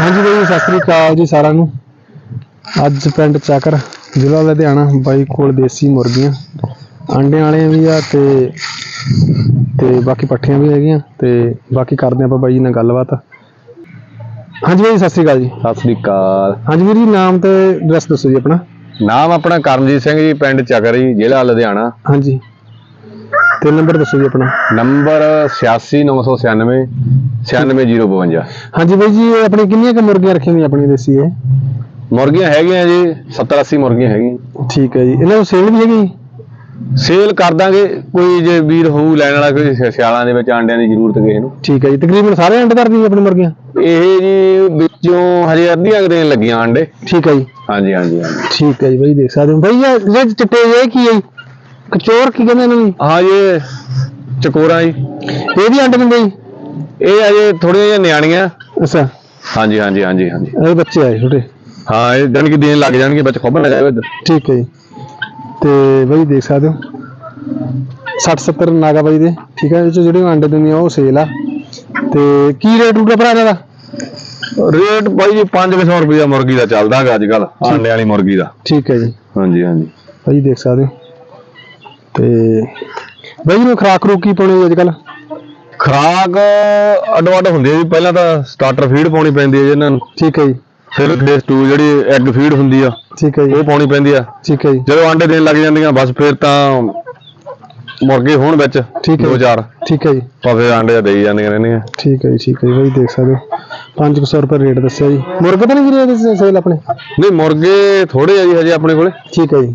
ਹਾਂਜੀ ਬਈ ਸਤਿ ਸ੍ਰੀ ਅਕਾਲ ਜੀ ਸਾਰਿਆਂ ਨੂੰ। ਅੱਜ ਪਿੰਡ ਚੱਕਰ ਜ਼ਿਲ੍ਹਾ ਲੁਧਿਆਣਾ ਬਾਈ ਕੋਲ ਦੇਸੀ ਮੁਰਗੀਆਂ। ਅੰਡਿਆਂ ਵਾਲੀਆਂ ਵੀ ਆ ਤੇ ਤੇ ਬਾਕੀ ਪੱਠੀਆਂ ਵੀ ਹੈਗੀਆਂ ਤੇ ਬਾਕੀ ਕਰਦੇ ਆਪਾਂ ਬਾਈ ਨਾਲ ਗੱਲਬਾਤ। ਹਾਂਜੀ ਬਾਈ ਸਤਿ ਸ੍ਰੀ ਅਕਾਲ ਜੀ। ਸਤਿ ਸ੍ਰੀ ਅਕਾਲ। ਹਾਂਜੀ ਵੀਰ ਜੀ ਨਾਮ ਤੇ ਐਡਰੈਸ ਦੱਸੋ ਜੀ ਆਪਣਾ। ਨਾਮ ਆਪਣਾ ਕਰਨਜੀਤ ਸਿੰਘ ਜੀ ਪਿੰਡ ਚੱਕਰ ਜੀ ਜ਼ਿਲ੍ਹਾ ਲੁਧਿਆਣਾ। ਹਾਂਜੀ। ਤੇ ਨੰਬਰ ਦੱਸੋ ਜੀ ਆਪਣਾ। ਨੰਬਰ 86996 96052 ਹਾਂਜੀ ਬਾਈ ਜੀ ਇਹ ਆਪਣੀ ਕਿੰਨੀਆਂ ਕੁ ਮੁਰਗੀਆਂ ਰੱਖੀਆਂ ਹੋਈਆਂ ਆਪਣੀਆਂ ਦੇਸੀ ਇਹ? ਮੁਰਗੀਆਂ ਹੈਗੀਆਂ ਜੀ 70 80 ਮੁਰਗੀਆਂ ਹੈਗੀਆਂ। ਠੀਕ ਹੈ ਜੀ। ਇਹਨਾਂ ਨੂੰ ਸੇਲ ਵੀ ਹੈਗੀ? ਸੇਲ ਕਰ ਦਾਂਗੇ ਕੋਈ ਜੇ ਵੀਰ ਹੋਊ ਲੈਣ ਵਾਲਾ ਕੋਈ ਸਿਆਲਾਂ ਦੇ ਵਿੱਚ ਆਂਡਿਆਂ ਦੀ ਜ਼ਰੂਰਤ ਕਿਸੇ ਨੂੰ। ਠੀਕ ਹੈ ਜੀ। ਤਕਰੀਬਨ ਸਾਰੇ ਅੰਡੇ ਕਰਦੀਆਂ ਆਪਣੀ ਮੁਰਗੀਆਂ? ਇਹ ਜੀ ਵਿੱਚੋਂ ਹਜੇ ਅੱਧੀਆਂ ਗਰੇਨ ਲੱਗੀਆਂ ਆਂਡੇ। ਠੀਕ ਹੈ ਜੀ। ਹਾਂਜੀ ਹਾਂਜੀ ਹਾਂਜੀ। ਠੀਕ ਹੈ ਜੀ ਬਾਈ ਦੇਖ ਸਕਦੇ ਹੋ। ਬਾਈ ਇਹ ਜਿਹੜੇ ਚਿੱਟੇ ਇਹ ਕੀ ਹੈ? ਕਚੋਰ ਕੀ ਕਹਿੰਦੇ ਇਹਨਾਂ ਨੂੰ ਹਾਂ ਜੀ ਚਕੋਰਾ ਜੀ। ਇਹ ਵੀ ਅੰਡੇ ਦਿੰਦੇ ਜੀ? ਇਹ ਅਜੇ ਥੋੜੀਆਂ ਜਿਹੀਆਂ ਨਿਆਣੀਆਂ। ਅੱਛਾ। ਹਾਂਜੀ ਹਾਂਜੀ ਹਾਂਜੀ ਹਾਂਜੀ। ਇਹ ਬੱਚੇ ਆਏ ਛੋਟੇ। ਹਾਂ ਇਹ ਦਿਨ ਕਿ ਦੇਣ ਲੱਗ ਜਾਣਗੇ ਬੱਚ ਖੋਬਣ ਲੱਗ ਜਾਵੇ ਠੀਕ ਹੈ ਜੀ। ਤੇ ਬਾਈ ਦੇਖ ਸਕਦੇ ਹੋ 60 70 ਨਾਗਾ ਬਾਈ ਦੇ ਠੀਕ ਹੈ ਇਹ 'ਚੋਂ ਜਿਹੜੇ ਅੰਡੇ ਦਿੰਦੀਆਂ ਉਹ ਸੇਲ ਆ। ਤੇ ਕੀ ਰੇਟ ਰੂਟ ਭਰਾ ਇਹਦਾ ਰੇਟ ਬਾਈ ਜੀ 500 ਰੁਪਇਆ ਮੁਰਗੀ ਦਾ ਚੱਲਦਾ ਹੈਗਾ ਅੱਜ ਕੱਲ ਆਂਡੇ ਵਾਲੀ ਮੁਰਗੀ ਦਾ। ਠੀਕ ਹੈ ਜੀ। ਹਾਂਜੀ ਹਾਂਜੀ। ਬਾਈ ਦੇਖ ਸਕਦੇ ਹੋ। ਤੇ ਬਾਈ ਨੂੰ ਖਰਾਕ ਰੂਕ ਕੀ ਪਾਉਣੀ ਅੱਜ ਕੱਲ ਖਰਾਕ ਅੱਡੋ ਅੱਡ ਹੁੰਦੀ ਹੈ ਜੀ। ਪਹਿਲਾਂ ਤਾਂ ਸਟਾਰਟਰ ਫੀਡ ਪਾਉਣੀ ਪੈਂਦੀ ਹੈ ਜੀ ਇਹਨਾਂ ਨੂੰ। ਠੀਕ ਹੈ ਜੀ। ਫਿਰ ਬੇਸ 2 ਜਿਹੜੀ ਐਗ ਫੀਡ ਹੁੰਦੀ ਆ ਠੀਕ ਹੈ ਜੀ। ਉਹ ਪਾਉਣੀ ਪੈਂਦੀ ਆ। ਠੀਕ ਹੈ ਜੀ। ਜਦੋਂ ਆਂਡੇ ਦੇਣ ਲੱਗ ਜਾਂਦੀਆਂ ਬਸ ਫਿਰ ਤਾਂ ਮੁਰਗੇ ਹੋਣ ਵਿੱਚ ਠੀਕ ਹੈ ਦੋ। ਚਾਰ। ਠੀਕ ਹੈ ਜੀ। ਫਿਰ ਆਂਡੇ ਦੇਈ ਜਾਂਦੀਆਂ ਰਹਿੰਦੀਆਂ। ਠੀਕ ਹੈ ਜੀ ਠੀਕ ਹੈ ਜੀ। ਬਾਈ ਦੇਖ ਸਕਦੇ ਹੋ। 500 ਰੁਪਏ ਰੇਟ ਦੱਸਿਆ ਜੀ। ਮੁਰਗੇ ਤਾਂ ਨਹੀਂ ਵੀਰੇ ਇਹਦੇ ਸੇਲ ਆਪਣੇ? ਨਹੀਂ ਮੁਰਗੇ ਥੋੜੇ ਆ ਜੀ ਹਜੇ ਆਪਣੇ ਕੋਲੇ। ਠੀਕ ਹੈ ਜੀ।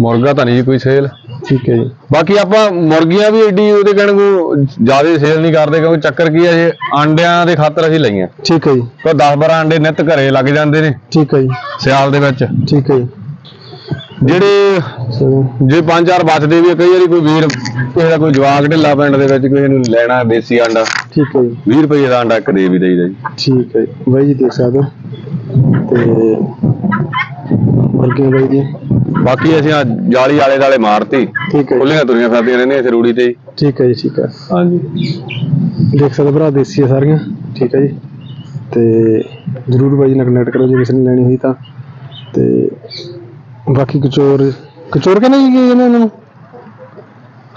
ਮੁਰਗਾ ਤਾਂ ਨਹੀਂ ਜੀ ਕੋਈ ਸੇਲ। ਠੀਕ ਹੈ ਜੀ। ਬਾਕੀ ਆਪਾਂ ਮੁਰਗੀਆਂ ਵੀ ਏਡੀ ਉਹਦੇ ਕਹਿਣ ਕੋ ਜ਼ਿਆਦਾ ਸੇਲ ਨਹੀਂ ਕਰਦੇ ਕਿਉਂਕਿ ਚੱਕਰ ਕੀ ਹੈ ਇਹ ਆਂਡਿਆਂ ਦੇ ਖਾਤਰ ਅਸੀਂ ਲਈਆਂ। ਠੀਕ ਹੈ ਜੀ। ਤਾਂ 10 12 ਆਂਡੇ ਨਿੱਤ ਘਰੇ ਲੱਗ ਜਾਂਦੇ ਨੇ। ਠੀਕ ਹੈ ਜੀ। ਸਿਆਲ ਦੇ ਵਿੱਚ। ਠੀਕ ਹੈ ਜੀ। ਜਿਹੜੇ ਜੇ ਪੰਜ ਚਾਰ ਬਚਦੇ ਵੀ ਆ, ਕਈ ਵਾਰੀ ਕੋਈ ਵੀਰ ਕਿਸੇ ਦਾ ਕੋਈ ਜਵਾਕ ਢਿੱਲਾ ਪਿੰਡ ਦੇ ਵਿੱਚ ਕਿਸੇ ਨੂੰ ਲੈਣਾ ਦੇਸੀ ਆਂਡਾ। ਠੀਕ ਹੈ ਜੀ। 20 ਰੁਪਏ ਦਾ ਆਂਡਾ ਇੱਕ ਦੇ ਵੀ ਦੇਈਦਾ ਜੀ। ਠੀਕ ਹੈ ਜੀ। ਬਾਈ ਜੀ ਦੇਖ ਸਕਦੇ ਹੋ। ਤੇ ਮੁਰਗੀਆਂ ਬਾਈ ਜੀ। ਬਾਕੀ ਅਸੀਂ ਆ ਜਾਲੀ ਆਲੇ ਦਾਲੇ ਮਾਰਤੀ। ਠੀਕ ਹੈ ਜੀ। ਖੁੱਲੀਆਂ ਤੁਰੀਆਂ ਫਿਰਦੀਆਂ ਰਹਿੰਦੀਆਂ ਇੱਥੇ ਰੂੜੀ ਤੇ ਹੀ। ਠੀਕ ਹੈ ਜੀ ਠੀਕ ਹੈ। ਹਾਂਜੀ। ਦੇਖ ਸਕਦੇ ਹੋ ਭਰਾ ਦੇਸੀ ਆ ਸਾਰੀਆਂ। ਠੀਕ ਹੈ ਜੀ। ਤੇ ਜਰੂਰ ਬਾਈ ਜੀ ਨਾਲ ਕਨੈਕਟ ਕਰੋ ਜੇ ਕਿਸੇ ਨੇ ਲੈਣੀ ਹੋਈ ਤਾਂ। ਤੇ ਬਾਕੀ ਕਚੋਰ ਕਚੋਰ ਕਹਿੰਦੇ ਜੀ ਕੀ ਇਹਨਾਂ ਨੂੰ?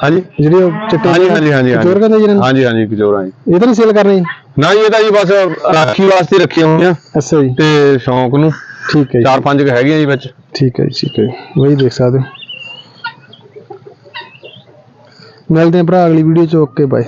ਹਾਂਜੀ। ਜਿਹੜੇ ਉਹ ਚਿੱਟੇ ਹਾਂਜੀ ਹਾਂਜੀ ਹਾਂਜੀ ਕਚੋਰ ਕਹਿੰਦੇ ਜੀ ਇਹਨਾਂ ਨੂੰ? ਹਾਂਜੀ ਹਾਂਜੀ ਕਚੋਰਾਂ ਜੀ। ਇਹ ਤਾਂ ਨਹੀਂ ਸੇਲ ਕਰਨੀ ਜੀ? ਨਾ ਜੀ ਇਹ ਤਾਂ ਜੀ ਬਸ ਰਾਖੀ ਵਾਸਤੇ ਰੱਖੀਆਂ ਹੋਈਆਂ। ਅੱਛਾ ਜੀ। ਤੇ ਸ਼ੌਂਕ ਨੂੰ। ਠੀਕ ਹੈ ਜੀ। ਚਾਰ ਪੰਜ ਕੁ ਹੈਗੀਆਂ ਜੀ ਵਿੱਚ। ਠੀਕ ਹੈ ਜੀ ਠੀਕ ਹੈ ਜੀ। ਬਾਈ ਦੇਖ ਸਕਦੇ ਹੋ। ਮਿਲਦੇ ਹਾਂ ਭਰਾ ਅਗਲੀ ਵੀਡੀਓ ਚ ਓਕੇ ਬਾਏ